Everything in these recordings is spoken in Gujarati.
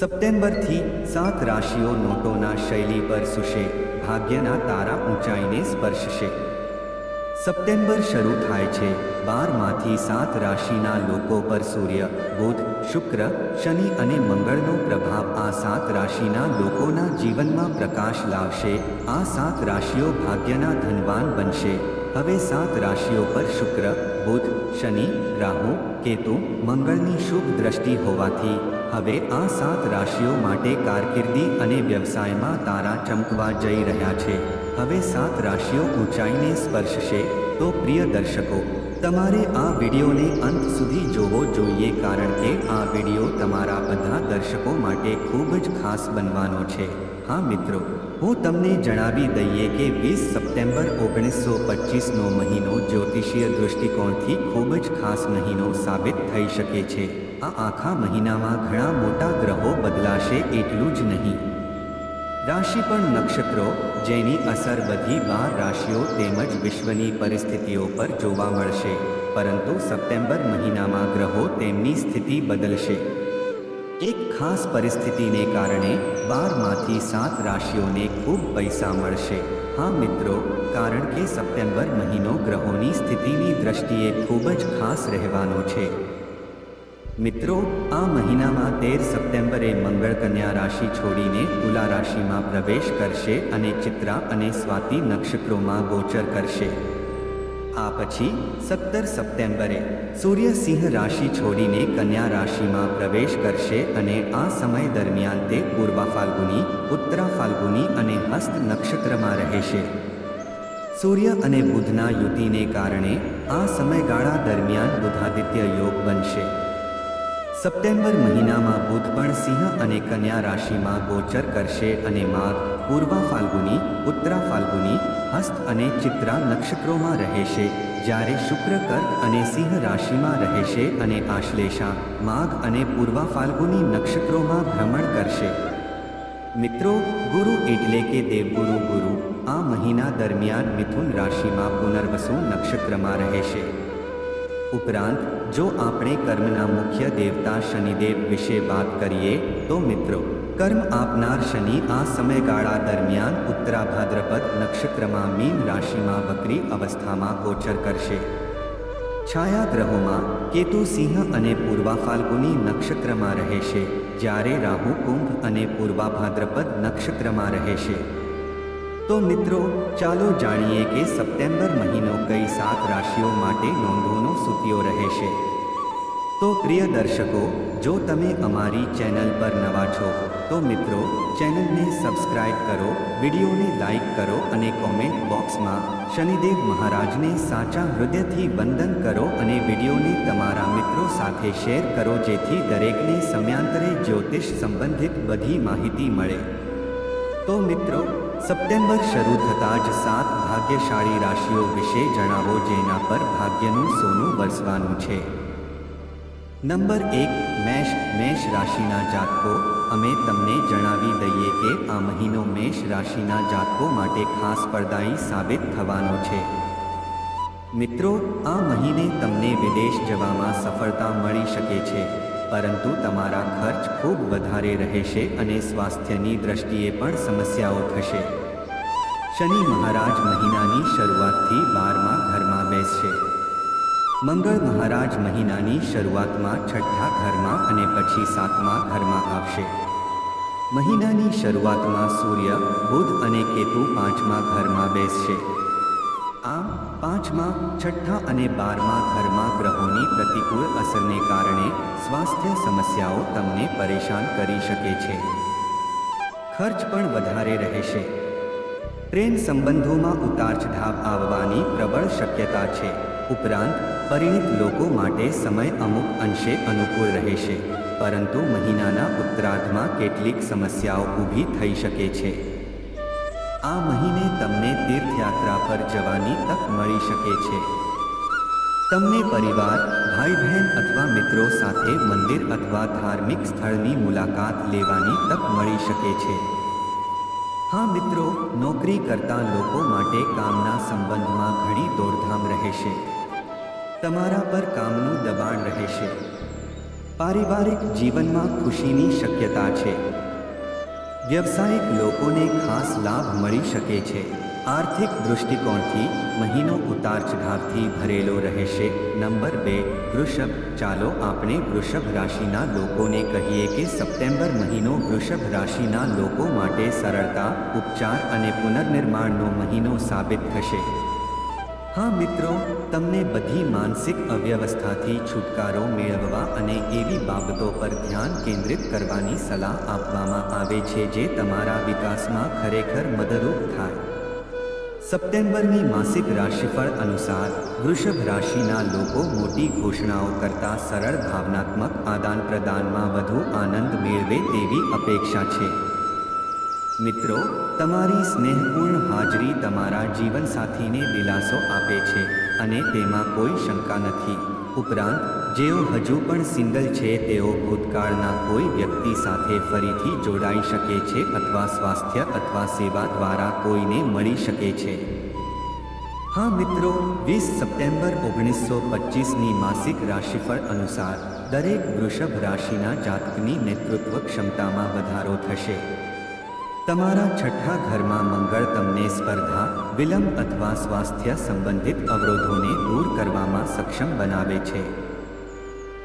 સપ્ટેમ્બરથી સાત રાશિઓ નોટોના શૈલી પર સુશે. ભાગ્યના તારા ઊંચાઈને સ્પર્શશે. સપ્ટેમ્બર શરૂ થાય છે. બારમાંથી સાત રાશિના લોકો પર સૂર્ય, બુધ, શુક્ર, શનિ અને મંગળનો પ્રભાવ આ સાત રાશિના લોકોના જીવનમાં પ્રકાશ લાવશે. આ સાત રાશિઓ ભાગ્યના ધનવાન બનશે. હવે સાત રાશિઓ પર શુક્ર, બુધ, શનિ, રાહુ, કેતુ, મંગળની શુભ દ્રષ્ટિ હોવાથી હવે આ સાત રાશિઓ માટે કારકિર્દી અને વ્યવસાયમાં તારા ચમકવા જઈ રહ્યા છે. હવે સાત રાશિઓ ઊંચાઈને સ્પર્શશે તો પ્રિય દર્શકો, તમારે આ વિડીયોને અંત સુધી જોવો જોઈએ કારણ કે આ વીડિયો તમારા બધા દર્શકો માટે ખૂબ જ ખાસ બનવાનો છે. હા મિત્રો હું તમને જણાવી દઈએ કે વીસ સપ્ટેમ્બર ઓગણીસો પચીસનો મહિનો જ્યોતિષીય દૃષ્ટિકોણથી ખૂબ જ ખાસ મહિનો સાબિત થઈ શકે છે. આ આખા મહિનામાં ઘણા મોટા ગ્રહો બદલાશે એટલું જ નહીં. રાશિ પણ નક્ષત્રો, જેની અસર બધી બાર રાશિઓ તેમજ વિશ્વની પરિસ્થિતિઓ પર જોવા મળશે, પરંતુ સપ્ટેમ્બર મહિનામાં ગ્રહો તેમની સ્થિતિ બદલશે. એક ખાસ પરિસ્થિતિને કારણે બારમાંથી સાત રાશિઓને ખૂબ પૈસા મળશે. હા મિત્રો, કારણ કે સપ્ટેમ્બર મહિનો ગ્રહોની સ્થિતિની દ્રષ્ટિએ ખૂબ જ ખાસ રહેવાનો છે. મિત્રો, આ મહિનામાં તેર સપ્ટેમ્બરે મંગળ કન્યા રાશિ છોડીને તુલા રાશિમાં પ્રવેશ કરશે અને ચિત્રા અને સ્વાતિ નક્ષત્રોમાં ગોચર કરશે. આ પછી સત્તર સપ્ટેમ્બરે સૂર્ય સિંહ રાશિ છોડીને કન્યા રાશિમાં પ્રવેશ કરશે અને આ સમય દરમિયાન તે પૂર્વા ફાલ્ગુની, ઉત્તરા ફાલ્ગુની અને હસ્ત નક્ષત્રમાં રહેશે. સૂર્ય અને બુધના યુતિને કારણે આ સમયગાળા દરમિયાન બુધાદિત્ય યોગ બનશે. સપ્ટેમ્બર મહિનામાં બુધ પણ સિંહ અને કન્યા રાશિમાં ગોચર કરશે અને માઘ, પૂર્વા ફાલ્ગુની, ઉત્તરા ફાલ્ગુની હસ્ત અને ચિત્રા નક્ષત્રોમાં રહેશે જ્યારે શુક્ર, કર્ક અને સિંહ રાશિમાં રહેશે અને આશ્લેષા, માઘ અને પૂર્વા ફાલ્ગુની નક્ષત્રોમાં ભ્રમણ કરશે. મિત્રો, ગુરુ એટલે કે દેવગુરુ, ગુરુ આ મહિના દરમિયાન મિથુન રાશિમાં પુનર્વસુ નક્ષત્રમાં રહેશે ઉપરાંત, જો આપણે કર્મના મુખ્ય દેવતા શનિદેવ વિશે વાત કરીએ, તો મિત્રો કર્મ આપનાર શનિ આ સમયગાળા દરમિયાન ઉત્તરા ભાદ્રપદ નક્ષત્રમાં મીન રાશિમાં વક્રી અવસ્થામાં ગોચર કરશે. છાયા ગ્રહોમાં કેતુ સિંહ અને પૂર્વા ફાલ્ગુની નક્ષત્રમાં રહેશે, જ્યારે રાહુ કુંભ અને પૂર્વા ભાદ્રપદ નક્ષત્રમાં રહેશે. તો મિત્રો, ચાલો જાણીએ કે સપ્ટેમ્બર મહિનો કઈ સાત રાશિઓ માટે નોંધોનો સૂત્યો રહેશે. તો પ્રિય દર્શકો, જો તમે અમારી ચેનલ પર નવા છો તો મિત્રો, ચેનલને સબસ્ક્રાઇબ કરો, વિડીયોને લાઇક કરો અને કોમેન્ટ બોક્સમાં શનિદેવ મહારાજને સાચા હૃદયથી વંદન કરો અને વિડીયોને તમારા મિત્રો સાથે શેર કરો જેથી દરેકને સમયાંતરે જ્યોતિષ સંબંધિત બધી માહિતી મળે. તો મિત્રો, સપ્ટેમ્બર શરૂ થતાં જ સાત ભાગ્યશાળી રાશિઓ વિશે જણાવો જેના પર ભાગ્યનું સોનું વરસવાનું છે. નંબર એક, મેષ મેષ રાશિના જાતકો. અમે તમને જણાવી દઈએ કે આ મહિનો મેષ રાશિના જાતકો માટે ખાસ પડદાયી સાબિત થવાનો છે. મિત્રો, આ મહિને તમને વિદેશ જવામાં સફળતા મળી શકે છે, પરંતુ તમારા ખર્ચ ખૂબ વધારે રહેશે અને સ્વાસ્થ્યની દ્રષ્ટિએ પણ સમસ્યાઓ થશે. શનિ મહારાજ મહિનાની શરૂઆતથી બારમાં ઘરમાં બેસશે. મંગળ મહારાજ મહિનાની શરૂઆતમાં છઠ્ઠા ઘરમાં અને પછી સાતમા ઘરમાં આવશે. મહિનાની શરૂઆતમાં સૂર્ય, બુધ અને કેતુ પાંચમા ઘરમાં બેસશે. આમ પાંચમા, છઠ્ઠા અને બારમા ઘરમાં ગ્રહોની પ્રતિકૂળ અસરને કારણે સ્વાસ્થ્ય સમસ્યાઓ તમને પરેશાન કરી શકે છે. ખર્ચ પણ વધારે રહેશે. પ્રેમ સંબંધોમાં ઉતાર ચઢાવ આવવાની પ્રબળ શક્યતા છે. ઉપરાંત, પરિણિત લોકો માટે સમય અમુક અંશે અનુકૂળ રહેશે પરંતુ મહિનાના ઉત્તરાર્ધમાં કેટલીક સમસ્યાઓ ઊભી થઈ શકે છે. આ મહિને તમને તીર્થયાત્રા પર જવાની તક મળી શકે છે. તમને પરિવાર ભાઈ બહેન અથવા મિત્રો સાથે મંદિર અથવા ધાર્મિક સ્થળની મુલાકાત લેવાની તક મળી શકે છે. હા મિત્રો, નોકરી કરતા લોકો માટે કામના સંબંધમાં ઘણી દોડધામ રહેશે તમારા પર કામનું દબાણ રહેશે પારિવારિક જીવનમાં ખુશીની શક્યતા છે. વ્યવસાયિક લોકોને ખાસ લાભ મળી શકે છે. આર્થિક દૃષ્ટિકોણથી મહિનો ઉતાર ચઢાવથી ભરેલો રહેશે. નંબર બે, વૃષભ. ચાલો આપણે વૃષભ રાશિના લોકોને કહીએ કે સપ્ટેમ્બર મહિનો વૃષભ રાશિના લોકો માટે સરળતા, ઉપચાર અને પુનર્નિર્માણનો મહિનો સાબિત થશે. હા, મિત્રો, તમને બધી માનસિક અવ્યવસ્થાથી છુટકારો મેળવવા અને એવી બાબતો પર ધ્યાન કેન્દ્રિત કરવાની સલાહ આપવામાં આવે છે જે તમારા વિકાસમાં ખરેખર મદદરૂપ થાય. સપ્ટેમ્બરની માસિક રાશિફળ અનુસાર વૃષભ રાશિના લોકો મોટી ઘોષણાઓ કરતા સરળ, ભાવનાત્મક આદાન પ્રદાનમાં વધુ આનંદ મેળવે તેવી અપેક્ષા છે. મિત્રો, તમારી સ્નેહપૂર્ણ હાજરી તમારા જીવનસાથીને દિલાસો આપે છે અને તેમાં કોઈ શંકા નથી. ઉપરાંત, જેઓ હજુ પણ સિંગલ છે, તેઓ ભૂતકાળના કોઈ વ્યક્તિ સાથે ફરીથી જોડાઈ શકે છે અથવા સ્વાસ્થ્ય અથવા સેવા દ્વારા કોઈને મળી શકે છે. હા મિત્રો, વીસ સપ્ટેમ્બર ઓગણીસો પચીસની માસિક રાશિફળ અનુસાર દરેક વૃષભ રાશિના જાતકની નેતૃત્વ ક્ષમતામાં વધારો થશે. તમારા છઠ્ઠા ઘરમાં મંગળ તમને સ્પર્ધા, વિલંબ અથવા સ્વાસ્થ્ય સંબંધિત અવરોધોને દૂર કરવામાં સક્ષમ બનાવે છે.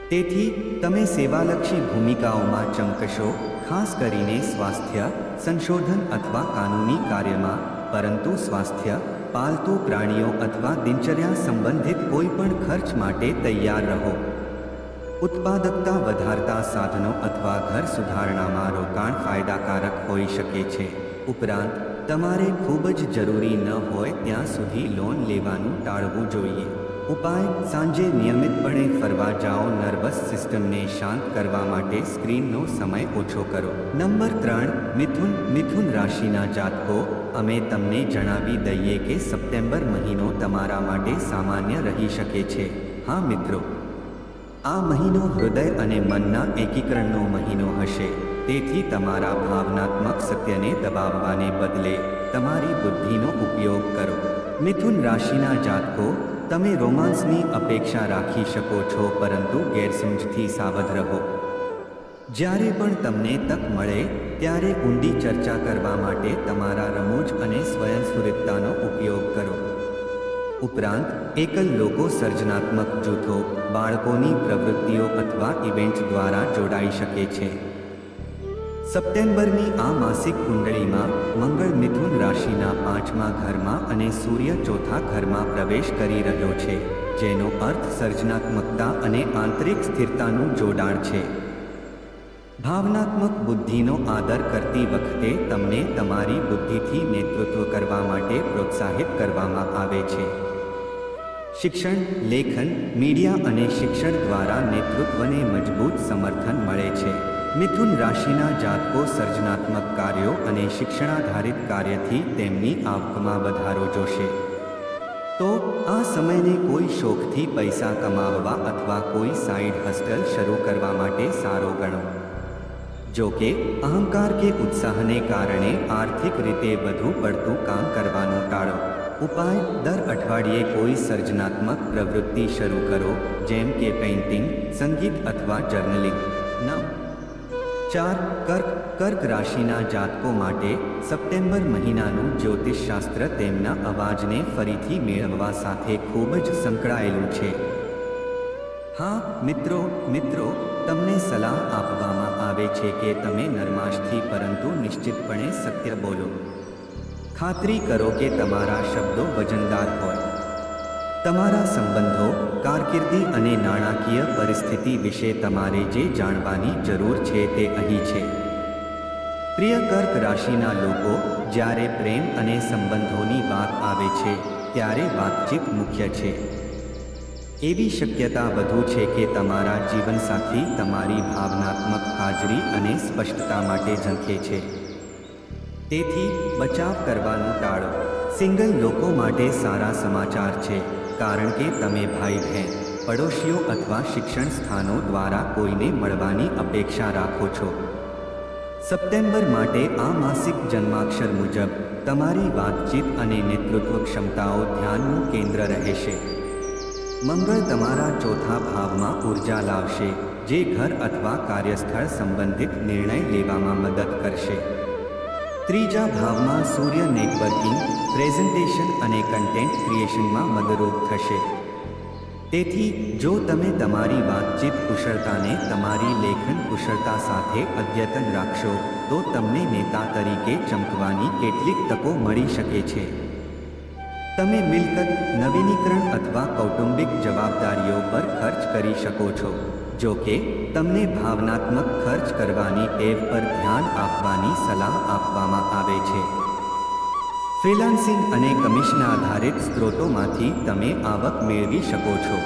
તેથી, તમે સેવાલક્ષી ભૂમિકાઓમાં ચમકશો, ખાસ કરીને સ્વાસ્થ્ય, સંશોધન અથવા કાનૂની કાર્યમાં, પરંતુ સ્વાસ્થ્ય, પાલતુ પ્રાણીઓ અથવા દિનચર્યા સંબંધિત કોઈપણ ખર્ચ માટે તૈયાર રહો. ઉત્પાદકતા વધારતા સાધનો અથવા ઘર સુધારણામાં રોકાણ ફાયદાકારક હોઈ શકે છે. ઉપરાંત, તમારે ખૂબ જ જરૂરી ન હોય ત્યાં સુધી લોન લેવાનું ટાળવું જોઈએ. ઉપાય, સાંજે નિયમિતપણે ફરવા જાઓ નર્વસ સિસ્ટમને શાંત કરવા માટે સ્ક્રીનનો સમય ઓછો કરો. નંબર ત્રણ, મિથુન મિથુન રાશિના જાતકો, અમે તમને જણાવી દઈએ કે સપ્ટેમ્બર મહિનો તમારા માટે સામાન્ય રહી શકે છે. હા મિત્રો આ મહિનો હૃદય અને મનના એકીકરણનો મહિનો હશે. તેથી તમારા ભાવનાત્મક સત્યને દબાવવાને બદલે તમારી બુદ્ધિનો ઉપયોગ કરો. મિથુન રાશિના જાતકો, તમે રોમાન્સની અપેક્ષા રાખી શકો છો પરંતુ ગેરસમજથી સાવધ રહો. જ્યારે પણ તમને તક મળે, ત્યારે ઊંડી ચર્ચા કરવા માટે તમારા રમૂજ અને સ્વયંસ્ફૂરિતતાનો ઉપયોગ કરો. ઉપરાંત, એકલ લોકો સર્જનાત્મક જૂથો, બાળકોની પ્રવૃત્તિઓ અથવા ઇવેન્ટ દ્વારા જોડાઈ શકે છે. સપ્ટેમ્બરની આ માસિક કુંડળીમાં મંગળ મિથુન રાશિના પાંચમા ઘરમાં અને સૂર્ય ચોથા ઘરમાં પ્રવેશ કરી રહ્યો છે, જેનો અર્થ સર્જનાત્મકતા અને આંતરિક સ્થિરતાનું જોડાણ છે. ભાવનાત્મક બુદ્ધિનો આદર કરતી વખતે તમને તમારી બુદ્ધિથી નેતૃત્વ કરવા માટે પ્રોત્સાહિત કરવામાં આવે છે. શિક્ષણ, લેખન, મીડિયા અને શિક્ષણ દ્વારા નેતૃત્વને મજબૂત સમર્થન મળે છે. મિથુન રાશિના જાતકો સર્જનાત્મક કાર્યો અને શિક્ષણાધારિત કાર્યથી તેમની આવકમાં વધારો જોશે. તો, આ સમયને કોઈ શોખથી પૈસા કમાવવા અથવા કોઈ સાઇડ હસ્ટલ શરૂ કરવા માટે સારો ગણો. જો કે, અહંકાર કે ઉત્સાહને કારણે આર્થિક રીતે વધુ પડતું કામ કરવાનું ટાળો. ઉપાય, દર અઠવાડિયે કોઈ સર્જનાત્મક પ્રવૃત્તિ શરૂ કરો, જેમ કે પેઇન્ટિંગ સંગીત અથવા જર્નલિંગ નવ. ચાર, કર્ક કર્ક રાશિના જાતકો માટે સપ્ટેમ્બર મહિનાનું જ્યોતિષશાસ્ત્ર તેમના અવાજને ફરીથી મેળવવા સાથે ખૂબ જ સંકળાયેલું છે. હા, મિત્રો મિત્રો, તમને સલાહ આપવામાં આવે છે કે તમે નરમાશથી પરંતુ નિશ્ચિતપણે સત્ય બોલો. ખાતરી કરો કે તમારા શબ્દો વજનદાર હોય. તમારા સંબંધો, કારકિર્દી અને નાણાકીય પરિસ્થિતિ વિશે તમારે જે જાણવાની જરૂર છે તે અહીં છે. પ્રિય કર્ક રાશિના લોકો, જ્યારે પ્રેમ અને સંબંધોની વાત આવે છે, ત્યારે વાતચીત મુખ્ય છે. એવી શક્યતા વધુ છે કે તમારા જીવનસાથી તમારી ભાવનાત્મક હાજરી અને સ્પષ્ટતા માટે ઝંખે છે. તેથી બચાવ કરવાનું ટાળો. સિંગલ લોકો માટે સારા સમાચાર છે, કારણ કે તમે ભાઈ બહેન, પડોશીઓ અથવા શિક્ષણ સ્થાનો દ્વારા કોઈને મળવાની અપેક્ષા રાખો છો. સપ્ટેમ્બર માટે આ માસિક જન્માક્ષર મુજબ તમારી વાતચીત અને નેતૃત્વ ક્ષમતાઓ ધ્યાનનું કેન્દ્ર રહેશે. મંગળ તમારા ચોથા ભાવમાં ઊર્જા લાવશે, જે ઘર અથવા કાર્યસ્થળ સંબંધિત નિર્ણય લેવામાં મદદ કરશે. ત્રીજા ભાવમાં સૂર્ય નેટવર્કિંગ, પ્રેઝન્ટેશન અને કન્ટેન્ટ ક્રિએશનમાં મદદરૂપ થશે. તેથી, જો તમે તમારી વાતચીત કુશળતાને તમારી લેખન કુશળતા સાથે અદ્યતન રાખશો, તો તમને નેતા તરીકે ચમકવાની કેટલીક તકો મળી શકે છે. તમે મિલકત, નવીનીકરણ અથવા કૌટુંબિક જવાબદારીઓ પર ખર્ચ કરી શકો છો. જો કે, તમને ભાવનાત્મક ખર્ચ કરવાની ટેવ પર ધ્યાન આપવાની સલાહ આપવામાં આવે છે. ફ્રીલાન્સિંગ અને કમિશન આધારિત સ્ત્રોતોમાંથી તમે આવક મેળવી શકો છો.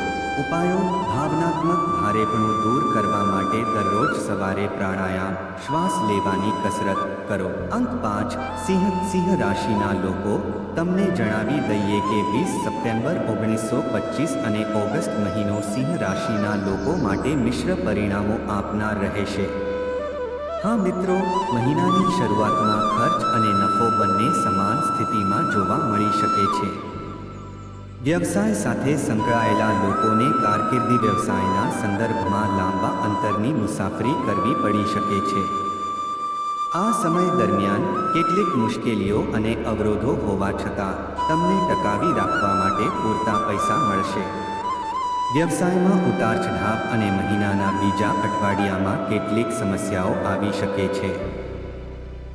ઉપાયો ભાવનાત્મક ભારેપણું દૂર કરવા માટે દરરોજ સવારે પ્રાણાયામ, શ્વાસ લેવાની કસરત કરો. અંક પાંચ સિંહ સિંહ રાશિના લોકો તમને જણાવી દઈએ કે વીસ સપ્ટેમ્બર ઓગણીસો પચીસ અને ઓગસ્ટ મહિનો સિંહ રાશિના લોકો માટે મિશ્ર પરિણામો આપનાર રહેશે. હા મિત્રો, મહિનાની શરૂઆતમાં ખર્ચ અને નફો બંને સમાન સ્થિતિમાં જોવા મળી શકે છે. વ્યવસાય સાથે સંકળાયેલા લોકોને કારકિર્દી વ્યવસાયના સંદર્ભમાં લાંબા અંતરની મુસાફરી કરવી પડી શકે છે. આ સમય દરમિયાન કેટલીક મુશ્કેલીઓ અને અવરોધો હોવા છતાં તમને ટકાવી રાખવા માટે પૂરતા પૈસા મળશે. વ્યવસાયમાં ઉતાર ચઢાવ અને મહિનાના બીજા અઠવાડિયામાં કેટલીક સમસ્યાઓ આવી શકે છે.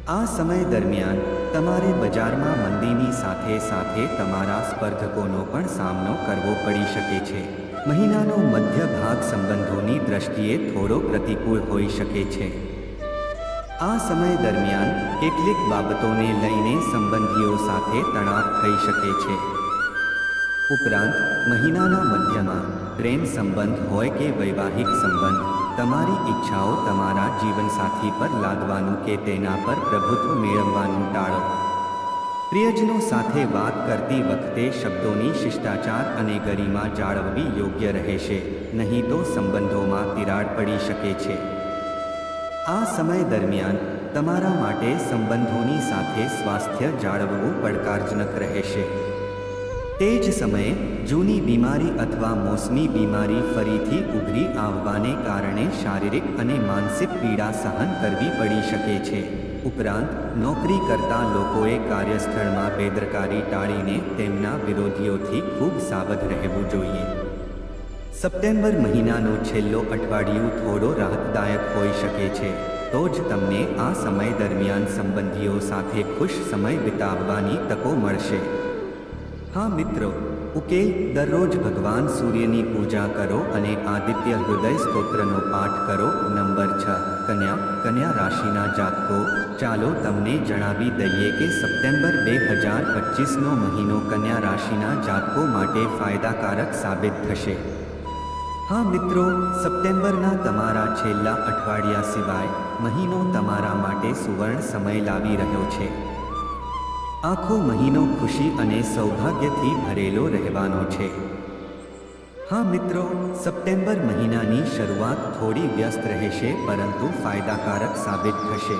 આ સમય દરમિયાન તમારે બજારમાં મંદીની સાથે સાથે તમારા સ્પર્ધકોનો પણ સામનો કરવો પડી શકે છે. મહિનાનો મધ્ય ભાગ સંબંધોની દ્રષ્ટિએ થોડો પ્રતિકૂળ હોઈ શકે છે. આ સમય દરમિયાન કેટલીક બાબતોને લઈને સંબંધીઓ સાથે તણાવ થઈ શકે છે. ઉપરાંત, મહિનાના મધ્યમાં પ્રેમ સંબંધ હોય કે વૈવાહિક સંબંધ, તમારી ઈચ્છાઓ તમારા જીવનસાથી પર લાદવાનું કે તેના પર પ્રભુત્વ મેળવવાનું ટાળો. પ્રિયજનો સાથે વાત કરતી વખતે શબ્દોની શિષ્ટાચાર અને ગરિમા જાળવવી યોગ્ય રહેશે, નહીં તો સંબંધોમાં તિરાડ પડી શકે છે. આ સમય દરમિયાન તમારા માટે સંબંધોની સાથે સ્વાસ્થ્ય જાળવવું પડકારજનક રહેશે. તે જ સમયે જૂની બીમારી અથવા મોસમી બીમારી ફરીથી ઉભરી આવવાને કારણે શારીરિક અને માનસિક પીડા સહન કરવી પડી શકે છે. ઉપરાંત નોકરી કરતા લોકોએ કાર્યસ્થળમાં બેદરકારી ટાળીને તેમના વિરોધીઓથી ખૂબ સાવધ રહેવું જોઈએ. સપ્ટેમ્બર મહિનાનો છેલ્લો અઠવાડિયું થોડો રાહતદાયક હોઈ શકે છે, તો જ તમને આ સમય દરમિયાન સંબંધીઓ સાથે ખુશ સમય વિતાવવાની તકો મળશે. હા મિત્રો, ઉકેલ દરરોજ ભગવાન સૂર્યની પૂજા કરો અને આદિત્ય હૃદય સ્તોત્રનો પાઠ કરો. નંબર છ, કન્યા કન્યા રાશિના જાતકો, ચાલો તમને જણાવી દઈએ કે સપ્ટેમ્બર બે હજાર પચીસનો મહિનો કન્યા રાશિના જાતકો માટે ફાયદાકારક સાબિત થશે. હા મિત્રો, સપ્ટેમ્બરના તમારા છેલ્લા અઠવાડિયા સિવાય મહિનો તમારા માટે સુવર્ણ સમય લાવી રહ્યો છે. આખો મહિનો ખુશી અને સૌભાગ્યથી ભરેલો રહેવાનો છે. હા મિત્રો, સપ્ટેમ્બર મહિનાની શરૂઆત થોડી વ્યસ્ત રહેશે, પરંતુ ફાયદાકારક સાબિત થશે.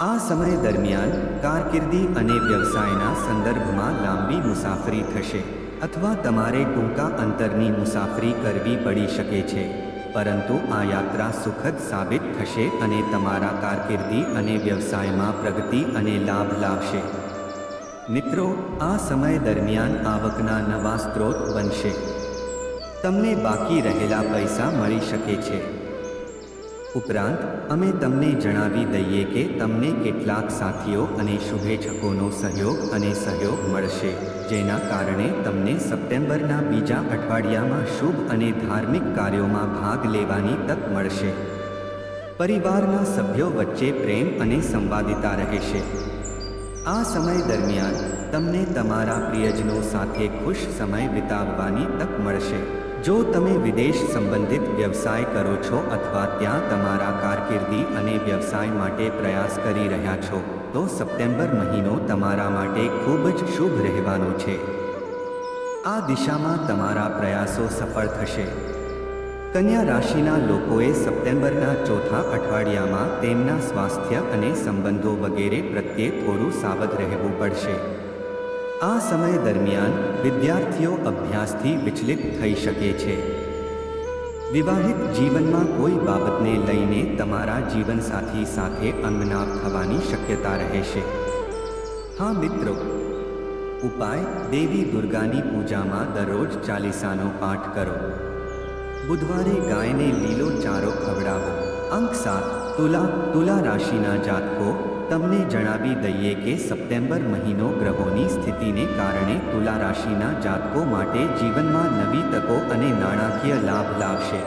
આ સમય દરમિયાન કારકિર્દી અને વ્યવસાયના સંદર્ભમાં લાંબી મુસાફરી થશે. અથવા તમારે ટૂંકા અંતરની મુસાફરી કરવી પડી શકે છે, પરંતુ આ યાત્રા સુખદ સાબિત થશે અને તમારા કારકિર્દી અને વ્યવસાયમાં પ્રગતિ અને લાભ લાવશે. મિત્રો, આ સમય દરમિયાન આવકના નવા સ્ત્રોત બનશે. તમને બાકી રહેલા પૈસા મળી શકે છે. ઉપરાંત, અમે તમને જણાવી દઈએ કે તમને કેટલાક સાથીઓ અને શુભેચ્છકોનો સહયોગ અને સહયોગ મળશે. જેના કારણે તમને સપ્ટેમ્બરના બીજા અઠવાડિયામાં શુભ અને ધાર્મિક કાર્યોમાં ભાગ લેવાની તક મળશે. પરિવારના સભ્યો વચ્ચે પ્રેમ અને સંવાદિતા રહેશે. આ સમય દરમિયાન તમને તમારા પ્રિયજનો સાથે ખુશ સમય વિતાવવાની તક મળશે. જો તમે વિદેશ સંબંધિત વ્યવસાય કરો છો અથવા ત્યાં તમારા કારકિર્દી અને વ્યવસાય માટે પ્રયાસ કરી રહ્યા છો તો સપ્ટેમ્બર મહિનો તમારા માટે ખૂબ જ શુભ રહેવાનો છે. આ દિશામાં તમારા પ્રયાસો સફળ થશે. કન્યા રાશિના લોકોએ સપ્ટેમ્બરના ચોથા અઠવાડિયામાં તેમના સ્વાસ્થ્ય અને સંબંધો વગેરે પ્રત્યે થોડું સાવધ રહેવું પડશે. આ સમય દરમિયાન વિદ્યાર્થીઓ અભ્યાસથી વિચલિત થઈ શકે છે. વિવાહિત જીવનમાં કોઈ બાબતને લઈને તમારા જીવનસાથી સાથે અંગનાપ થવાની શક્યતા રહેશે હા, મિત્રો. ઉપાય, દેવી દુર્ગાની પૂજામાં દરરોજ ચાલીસાનો પાઠ કરો. બુધવારે ગાયને લીલો ચારો ખવડાવો. અંક સાત. તુલા તુલા રાશિના જાતકો, તમને જણાવી દઈએ કે સપ્ટેમ્બર મહિનો ગ્રહોની સ્થિતિને કારણે તુલા રાશિના જાતકો માટે જીવનમાં નવી તકો અને નાણાકીય લાભ લાવશે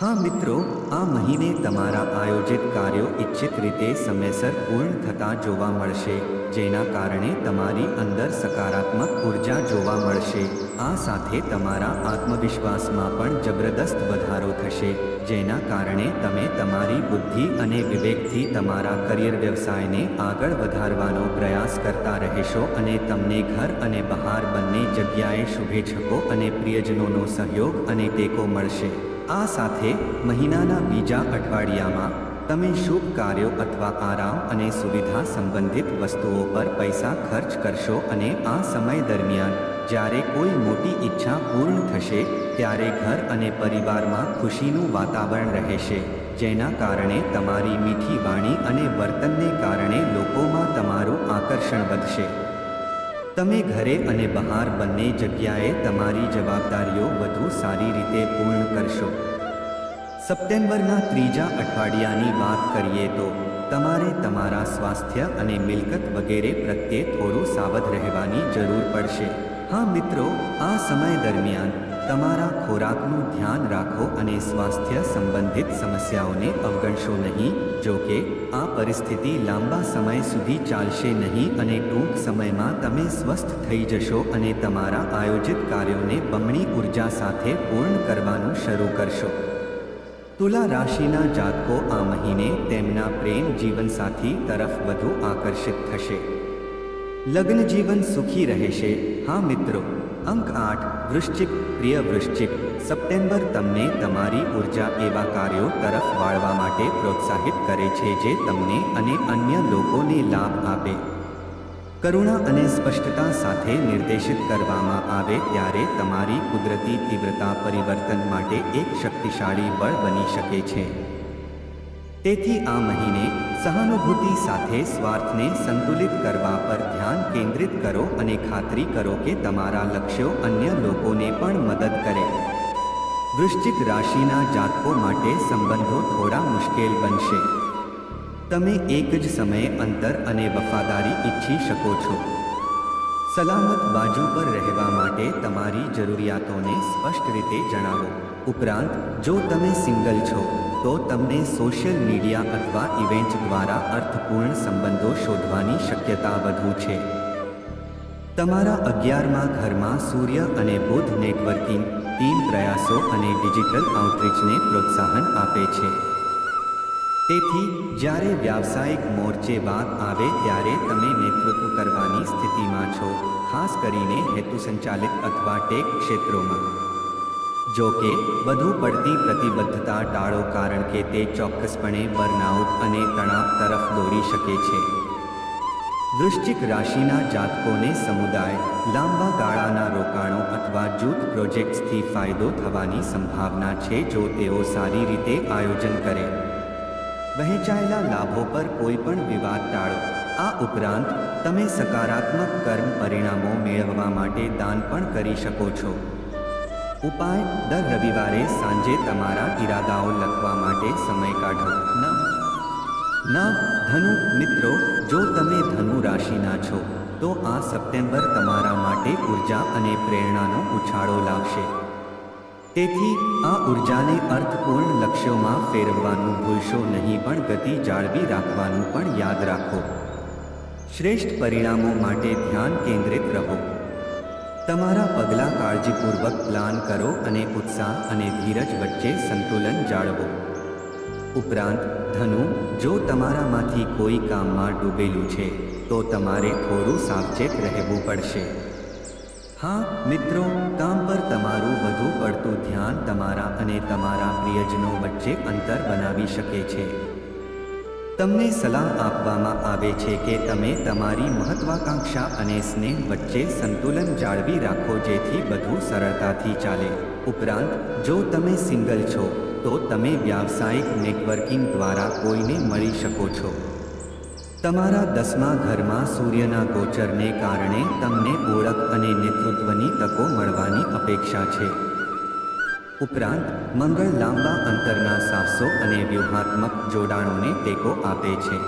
હા મિત્રો, આ મહિને તમારા આયોજિત કાર્યો ઇચ્છિત રીતે સમયસર પૂર્ણ થતા જોવા મળશે, જેના કારણે તમારી અંદર સકારાત્મક ઊર્જા જોવા મળશે. આ સાથે તમારા આત્મવિશ્વાસમાં પણ જબરદસ્ત વધારો થશે, જેના કારણે તમે તમારી બુદ્ધિ અને વિવેકથી તમારા કરિયર વ્યવસાયને આગળ વધારવાનો પ્રયાસ કરતા રહેશો અને તમને ઘર અને બહાર બંને જગ્યાએ શુભેચ્છકો અને પ્રિયજનોનો સહયોગ અને ટેકો મળશે. આ સાથે મહિનાના બીજા અઠવાડિયામાં તમે શુભ કાર્યો અથવા આરામ અને સુવિધા સંબંધિત વસ્તુઓ પર પૈસા ખર્ચ કરશો અને આ સમય દરમિયાન જ્યારે કોઈ મોટી ઈચ્છા પૂર્ણ થશે, ત્યારે ઘર અને પરિવારમાં ખુશીનું વાતાવરણ રહેશે, જેના કારણે તમારી મીઠી વાણી અને વર્તનને કારણે લોકોમાં તમારું આકર્ષણ વધશે. તમે ઘરે અને બહાર બંને જગ્યાએ તમારી જવાબદારીઓ વધુ સારી રીતે પૂર્ણ કરશો. સપ્ટેમ્બરના ત્રીજા અઠવાડિયાની વાત કરીએ તો, તમારે તમારા સ્વાસ્થ્ય અને મિલકત વગેરે પ્રત્યે થોડું સાવધ રહેવાની જરૂર પડશે. હા મિત્રો, આ સમય દરમિયાન તમારા ખોરાકનું ધ્યાન રાખો અને સ્વાસ્થ્ય સંબંધિત સમસ્યાઓને અવગણશો નહીં જો કે આ પરિસ્થિતિ લાંબા સમય સુધી ચાલશે નહીં અને ટૂંક સમયમાં તમે સ્વસ્થ થઈ જશો અને તમારા આયોજિત કાર્યોને બમણી ઊર્જા સાથે પૂર્ણ કરવાનું શરૂ કરશો. તુલા રાશિના જાતકો આ મહિને તેમના પ્રેમ જીવનસાથી તરફ વધુ આકર્ષિત થશે. લગ્ન જીવન સુખી રહેશે. હા મિત્રો અંક આઠ, વૃશ્ચિક પ્રિય વૃશ્ચિક સપ્ટેમ્બર તમને તમારી ઊર્જા એવા કાર્યો તરફ વાળવા માટે પ્રોત્સાહિત કરે છે જે તમને અને અન્ય લોકોને લાભ આપે. કરુણા અને સ્પષ્ટતા સાથે નિર્દેશિત કરવામાં આવે ત્યારે તમારી કુદરતી તીવ્રતા પરિવર્તન માટે એક શક્તિશાળી બળ બની શકે છે. તેથી આ મહિને સહાનુભૂતિ સાથે સ્વાર્થને સંતુલિત કરવા પર ધ્યાન કેન્દ્રિત કરો અને ખાતરી કરો કે તમારા લક્ષ્યો અન્ય લોકોને પણ મદદ કરે. વૃશ્ચિક રાશિના જાતકો માટે સંબંધો થોડા મુશ્કેલ બનશે. તમે એક જ સમયે અંતર અને વફાદારી ઈચ્છી શકો છો. સલામત બાજુ પર રહેવા માટે તમારી જરૂરિયાતોને સ્પષ્ટ રીતે જણાવો. ઉપરાંત, જો તમે સિંગલ છો તો તમને સોશિયલ મીડિયા અથવા ઇવેન્ટ દ્વારા અર્થપૂર્ણ સંબંધો શોધવાની શક્યતા વધુ છે. તમારા અગિયારમાં ઘરમાં સૂર્ય અને બુધ નેટવર્કિંગ, ટીમ પ્રયાસો અને ડિજિટલ આઉટરીચને પ્રોત્સાહન આપે છે. તેથી, જ્યારે વ્યાવસાયિક મોરચે વાત આવે ત્યારે તમે નેતૃત્વ કરવાની સ્થિતિમાં છો, ખાસ કરીને હેતુ સંચાલિત અથવા ટેક ક્ષેત્રોમાં. જો કે વધુ પડતી પ્રતિબદ્ધતા ટાળો કારણ કે તે ચોક્કસપણે બર્નઆઉટ અને તણાવ તરફ દોરી શકે છે. વૃશ્ચિક રાશિના જાતકોને સમુદાય, લાંબા ગાળાના રોકાણો અથવા જૂથ પ્રોજેક્ટ્સથી ફાયદો થવાની સંભાવના છે જો તેઓ સારી રીતે આયોજન કરે. વહેંચાયેલા લાભો પર કોઈ પણ વિવાદ ટાળો. આ ઉપરાંત, તમે સકારાત્મક કર્મ પરિણામો મેળવવા માટે દાન પણ કરી શકો છો. ઉપાય, દર રવિવારે સાંજે તમારા ઈરાદાઓ લખવા માટે સમય કાઢો. ન, ના, ધનુ, મિત્રો, જો તમે ધનુ રાશિના છો, તો આ સપ્ટેમ્બર તમારા માટે ઊર્જા અને પ્રેરણાનો ઉછાળો લાવશે. તેથી, આ ઉર્જાને અર્થપૂર્ણ લક્ષ્યોમાં ફેરવવાનું ભૂલશો નહીં, પણ ગતિ જાળવી રાખવાનું પણ યાદ રાખો. શ્રેષ્ઠ પરિણામો માટે ધ્યાન કેન્દ્રિત રહો. તમારા પગલાં કાળજીપૂર્વક પ્લાન કરો અને ઉત્સાહ અને ધીરજ વચ્ચે સંતુલન જાળવો. ઉપરાંત, ધનુ, જો તમારામાંથી કોઈ કામમાં ડૂબેલું છે, તો તમારે થોડું સાવચેત રહેવું પડશે. હા, મિત્રો, કામ પર તમારું વધુ પડતું ધ્યાન તમારા અને તમારા પ્રિયજનો વચ્ચે અંતર બનાવી શકે છે. તમને સલાહ આપવામાં આવે છે કે તમે તમારી મહત્વાકાંક્ષા અને સ્નેહ વચ્ચે સંતુલન જાળવી રાખો જેથી બધું સરળતાથી ચાલે. ઉપરાંત, જો તમે સિંગલ છો, તો તમે વ્યાવસાયિક નેટવર્કિંગ દ્વારા કોઈને મળી શકો છો. તમારા દસમા ઘરમાં સૂર્યના ગોચરને કારણે તમને ઓળખ અને નેતૃત્વની તકો મળવાની અપેક્ષા છે. ઉપરાંત, મંગળ લાંબા અંતરના સાહસો અને વ્યૂહાત્મક જોડાણોને ટેકો આપે છે.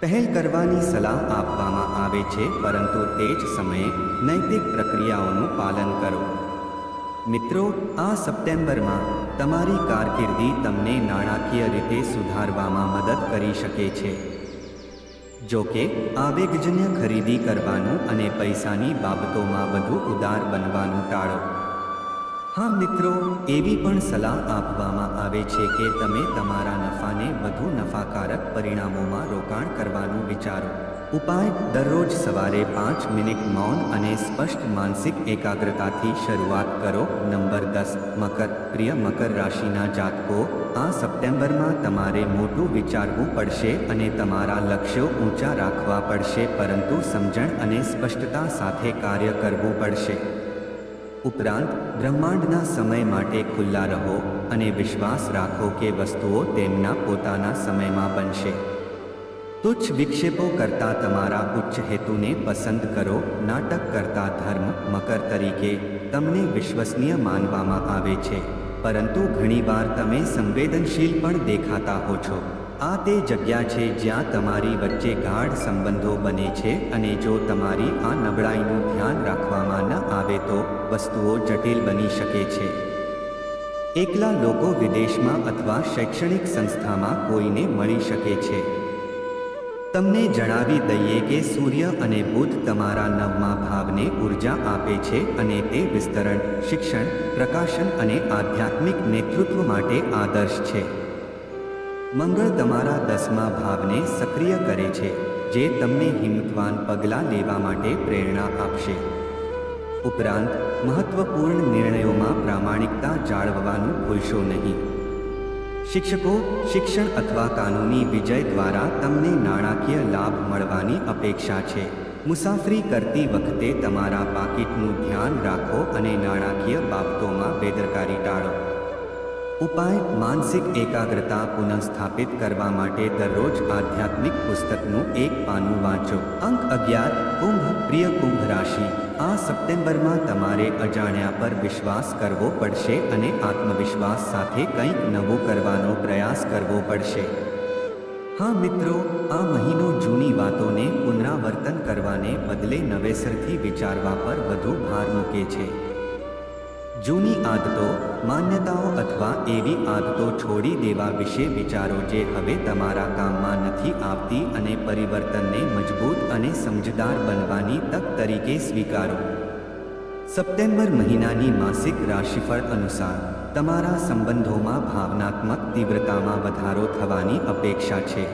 પહેલ કરવાની સલાહ આપવામાં આવે છે, પરંતુ તે જ સમયે નૈતિક પ્રક્રિયાઓનું પાલન કરો. મિત્રો, આ સપ્ટેમ્બરમાં તમારી કારકિર્દી તમને નાણાકીય રીતે સુધારવામાં મદદ કરી શકે છે. જો કે, આવેગજન્ય ખરીદી કરવાનું અને પૈસાની બાબતોમાં વધુ ઉદાર બનવાનું ટાળો. હા મિત્રો, એવી પણ સલાહ આપવામાં આવે છે કે તમે તમારા નફાને વધુ નફાકારક પરિણામોમાં રોકાણ કરવાનું વિચારો. ઉપાય, દરરોજ સવારે પાંચ મિનિટ મૌન અને સ્પષ્ટ માનસિક એકાગ્રતાથી શરૂઆત કરો. નંબર દસ, મકર, પ્રિય મકર રાશિના જાતકો, આ સપ્ટેમ્બરમાં તમારે મોટું વિચારવું પડશે અને તમારા લક્ષ્યો ઊંચા રાખવા પડશે, પરંતુ સમજણ અને સ્પષ્ટતા સાથે કાર્ય કરવું પડશે. ઉપરાંત બ્રહ્માંડના સમય માટે ખુલ્લા રહો અને વિશ્વાસ રાખો કે વસ્તુઓ તેમના પોતાના સમયમાં બનશે. તુચ્છ વિક્ષેપો કરતા તમારા ઉચ્ચ હેતુને પસંદ કરો, નાટક કરતા ધર્મ મકર તરીકે તમને વિશ્વસનીય માનવામાં આવે છે. પરંતુ ઘણીવાર તમે સંવેદનશીલ પણ દેખાતા હો છો. આ તે જગ્યા છે જ્યાં તમારી વચ્ચે ગાઢ સંબંધો બને છે અને જો તમારી આ નબળાઈનું ધ્યાન રાખવામાં ન આવે તો વસ્તુઓ જટિલ બની શકે છે. એકલા લોકો વિદેશમાં અથવા શૈક્ષણિક સંસ્થામાં કોઈને મળી શકે છે. તમને જણાવી દઈએ કે સૂર્ય અને બુધ તમારા નવમા ભાવને ઊર્જા આપે છે અને તે વિસ્તરણ, શિક્ષણ, પ્રકાશન અને આધ્યાત્મિક નેતૃત્વ માટે આદર્શ છે. મંગળ તમારા દસમા ભાવને સક્રિય કરે છે, જે તમને હિંમતવાન પગલાં લેવા માટે પ્રેરણા આપશે. ઉપરાંત, મહત્વપૂર્ણ નિર્ણયોમાં પ્રામાણિકતા જાળવવાનું ભૂલશો નહીં. શિક્ષકો, શિક્ષણ અથવા કાનૂની વિજય દ્વારા તમને નાણાકીય લાભ મળવાની અપેક્ષા છે. મુસાફરી કરતી વખતે તમારા પાકીટનું ધ્યાન રાખો અને નાણાકીય બાબતોમાં બેદરકારી ટાળો. ઉપાય, માનસિક એકાગ્રતા પુનઃસ્થાપિત કરવા માટે દરરોજ આધ્યાત્મિક પુસ્તકનું એક પાનું વાંચો. અંક અગિયાર, કુંભ, પ્રિય કુંભ રાશિ. આ સપ્ટેમ્બરમાં તમારે અજાણ્યા પર વિશ્વાસ કરવો પડશે અને આત્મવિશ્વાસ સાથે કંઈક નવું કરવાનો પ્રયાસ કરવો પડશે. હા મિત્રો, આ મહિનો જૂની વાતોને પુનરાવર્તન કરવાને બદલે નવેસરથી વિચારવા પર વધુ ભાર મૂકે છે. જૂની આદતો, માન્યતાઓ અથવા એવી આદતો છોડી દેવા વિશે વિચારો જે હવે તમારા કામમાં નથી આવતી અને પરિવર્તનને મજબૂત અને સમજદાર બનવાની તક તરીકે સ્વીકારો. સપ્ટેમ્બર મહિનાની માસિક રાશિફળ અનુસાર, તમારા સંબંધોમાં ભાવનાત્મક તીવ્રતામાં વધારો થવાની અપેક્ષા છે.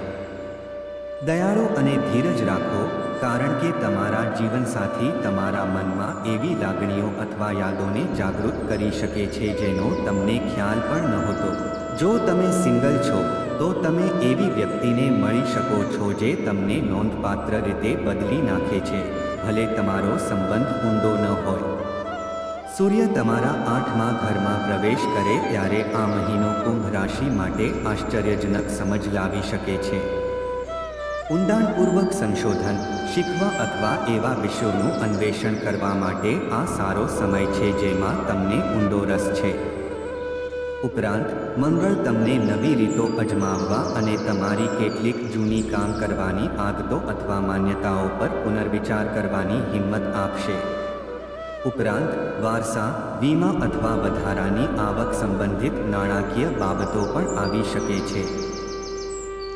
દયાળુ અને ધીરજ રાખો કારણ કે તમારા જીવનસાથી તમારા મનમાં એવી લાગણીઓ અથવા યાદોને જાગૃત કરી શકે છે જેનો તમને ખ્યાલ પણ નહોતો. જો તમે સિંગલ છો, તો તમે એવી વ્યક્તિને મળી શકો છો જે તમને નોંધપાત્ર રીતે બદલી નાખે છે, ભલે તમારો સંબંધ ઊંડો ન હોય. સૂર્ય તમારા આઠમા ઘરમાં પ્રવેશ કરે ત્યારે આ મહિનો કુંભ રાશિ માટે આશ્ચર્યજનક સમજ લાવી શકે છે. ઊંડાણપૂર્વક સંશોધન, શીખવા અથવા એવા વિષયોનું અન્વેષણ કરવા માટે આ સારો સમય છે જેમાં તમને ઊંડો રસ છે. ઉપરાંત, મંગળ તમને નવી રીતો અજમાવવા અને તમારી કેટલીક જૂની કામ કરવાની આદતો અથવા માન્યતાઓ પર પુનર્વિચાર કરવાની હિંમત આપશે. ઉપરાંત, વારસા, વીમા અથવા વધારાની આવક સંબંધિત નાણાકીય બાબતો પણ આવી શકે છે.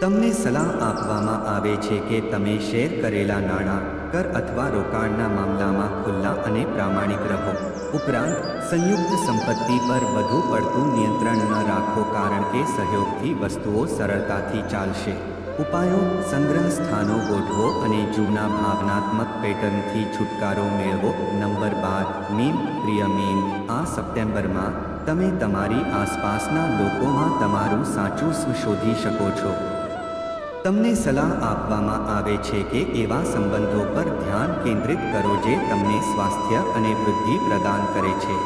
તમને સલાહ આપવામાં આવે છે કે તમે શેર કરેલા નાણાં, કર અથવા રોકાણના મામલામાં ખુલ્લા અને પ્રામાણિક રહો. ઉપરાંત, સંયુક્ત સંપત્તિ પર વધુ પડતું નિયંત્રણ ન રાખો કારણ કે સહયોગથી વસ્તુઓ સરળતાથી ચાલશે. ઉપાયો, સંગ્રહ સ્થાનો ગોઠવો અને જૂના ભાવનાત્મક પેટર્નથી છુટકારો મેળવો. નંબર બાર મીન પ્રિય મીન આ સપ્ટેમ્બરમાં તમે તમારી આસપાસના લોકોમાં તમારું સાચું સ્વ શોધી શકો છો. તમને સલાહ આપવામાં આવે છે કે એવા સંબંધો પર ધ્યાન કેન્દ્રિત કરો જે તમને સ્વાસ્થ્ય અને વૃદ્ધિ પ્રદાન કરે છે.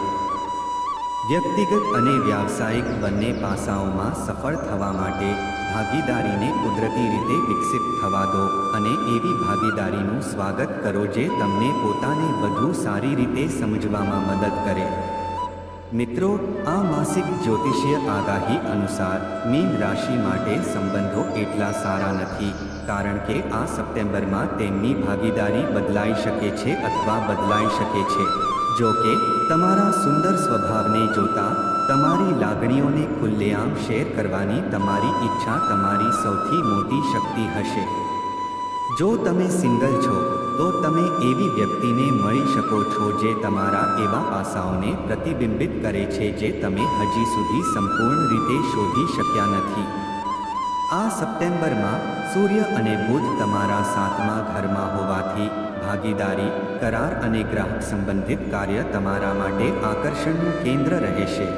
વ્યક્તિગત અને વ્યાવસાયિક બંને પાસાઓમાં સફળ થવા માટે ભાગીદારીને કુદરતી રીતે વિકસિત થવા દો અને એવી ભાગીદારીનું સ્વાગત કરો જે તમને પોતાને વધુ સારી રીતે સમજવામાં મદદ કરે. મિત્રો, આ માસિક જ્યોતિષીય આગાહી અનુસાર મીન રાશિ માટે સંબંધો એટલા સારા નથી, કારણ કે આ સપ્ટેમ્બરમાં તેમની ભાગીદારી બદલાઈ શકે છે અથવા બદલાઈ શકે છે. જો કે, તમારા સુંદર સ્વભાવને જોતા તમારી લાગણીઓને ખુલ્લેઆમ શેર કરવાની તમારી ઈચ્છા તમારી સૌથી મોટી શક્તિ હશે. જો તમે સિંગલ છો તો તમે એવી વ્યક્તિને મળી શકો છો જે તમારા એવા પાસાઓને પ્રતિબિંબિત કરે છે જે તમે હજી સુધી સંપૂર્ણ રીતે શોધી શક્યા નથી. આ સપ્ટેમ્બરમાં સૂર્ય અને બુધ તમારા સાતમા ઘરમાં હોવાથી ભાગીદારી, કરાર અને ગ્રાહક સંબંધિત કાર્ય તમારા માટે આકર્ષણનું કેન્દ્ર રહેશે.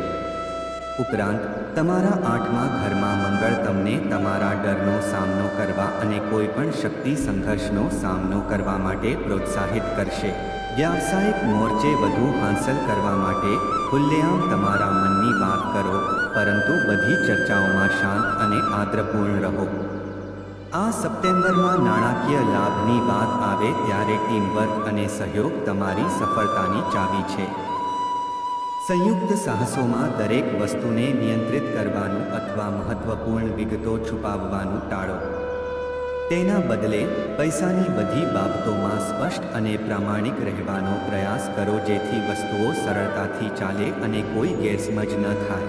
ઉપરાંત, તમારા આઠમા ઘરમાં મંગળ તમને તમારા ડરનો સામનો કરવા અને કોઈપણ શક્તિ સંઘર્ષનો સામનો કરવા માટે પ્રોત્સાહિત કરશે. વ્યાવસાયિક મોરચે વધુ હાંસલ કરવા માટે ખુલ્લેઆમ તમારા મનની વાત કરો, પરંતુ બધી ચર્ચાઓમાં શાંત અને આદ્રપૂર્ણ રહો. આ સપ્ટેમ્બરમાં નાણાકીય લાભની વાત આવે ત્યારે ટીમવર્ક અને સહયોગ તમારી સફળતાની ચાવી છે. સંયુક્ત સાહસોમાં દરેક વસ્તુને નિયંત્રિત કરવાનું અથવા મહત્વપૂર્ણ વિગતો છુપાવવાનું ટાળો. તેના બદલે, પૈસાની બધી બાબતોમાં સ્પષ્ટ અને પ્રામાણિક રહેવાનો પ્રયાસ કરો જેથી વસ્તુઓ સરળતાથી ચાલે અને કોઈ ગેરસમજ ન થાય.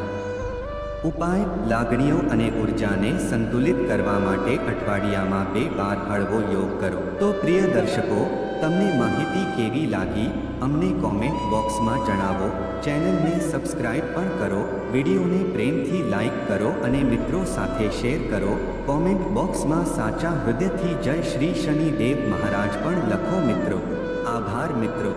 ઉપાય, લાગણીઓ અને ઉર્જાને સંતુલિત કરવા માટે અઠવાડિયામાં બે વાર હળવો યોગ કરો. તો પ્રિય દર્શકો, તમને માહિતી કેવી લાગી? અમને કોમેન્ટ બોક્સમાં જણાવો. ચેનલને સબસ્ક્રાઇબ પણ કરો. વિડીયોને પ્રેમથી લાઇક કરો અને મિત્રો સાથે શેર કરો. કોમેન્ટ બોક્સમાં સાચા હૃદયથી જય શ્રી શનિદેવ મહારાજ પણ લખો મિત્રો. આભાર મિત્રો.